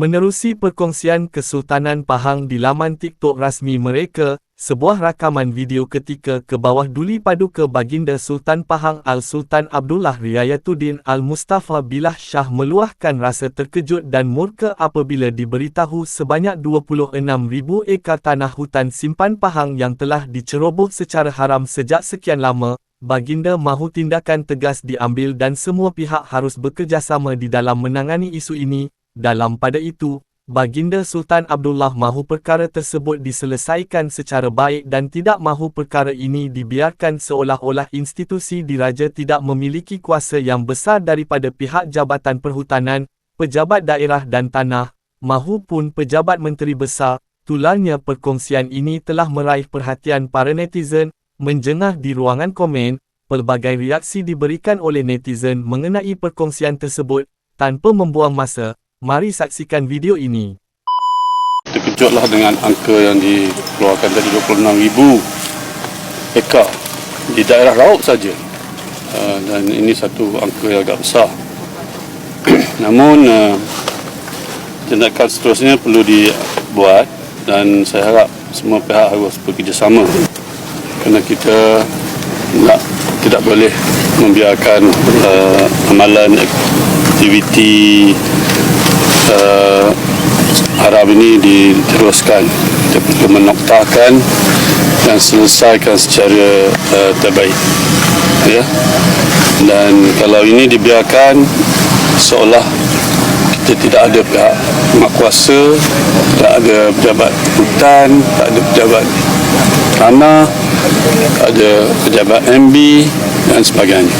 Menerusi perkongsian Kesultanan Pahang di laman TikTok rasmi mereka, sebuah rakaman video ketika ke bawah duli paduka baginda Sultan Pahang Al-Sultan Abdullah Riayatuddin Al-Mustafa Bilah Shah meluahkan rasa terkejut dan murka apabila diberitahu sebanyak 26,000 ekar tanah hutan simpan Pahang yang telah diceroboh secara haram sejak sekian lama, baginda mahu tindakan tegas diambil dan semua pihak harus bekerjasama di dalam menangani isu ini, dalam pada itu, Baginda Sultan Abdullah mahu perkara tersebut diselesaikan secara baik dan tidak mahu perkara ini dibiarkan seolah-olah institusi diraja tidak memiliki kuasa yang besar daripada pihak Jabatan Perhutanan, pejabat daerah dan tanah, mahupun pejabat menteri besar. Tularnya perkongsian ini telah meraih perhatian para netizen, menjengah di ruangan komen, pelbagai reaksi diberikan oleh netizen mengenai perkongsian tersebut, tanpa membuang masa, Mari saksikan video ini. Terkejutlah dengan angka yang dikeluarkan tadi 26,000 ekar di daerah laut saja. Uh, dan ini satu angka yang agak besar. Namun uh, tindakan seterusnya perlu dibuat dan saya harap semua pihak harus bekerjasama kerana kita nak, tidak boleh membiarkan uh, amalan aktiviti Arab ini diteruskan menoktakan dan selesaikan secara uh, terbaik. Ya. Dan kalau ini dibiarkan seolah kita tidak ada pihak mak kuasa tak ada pejabat hutan tak ada pejabat tanah tak ada pejabat MB dan sebagainya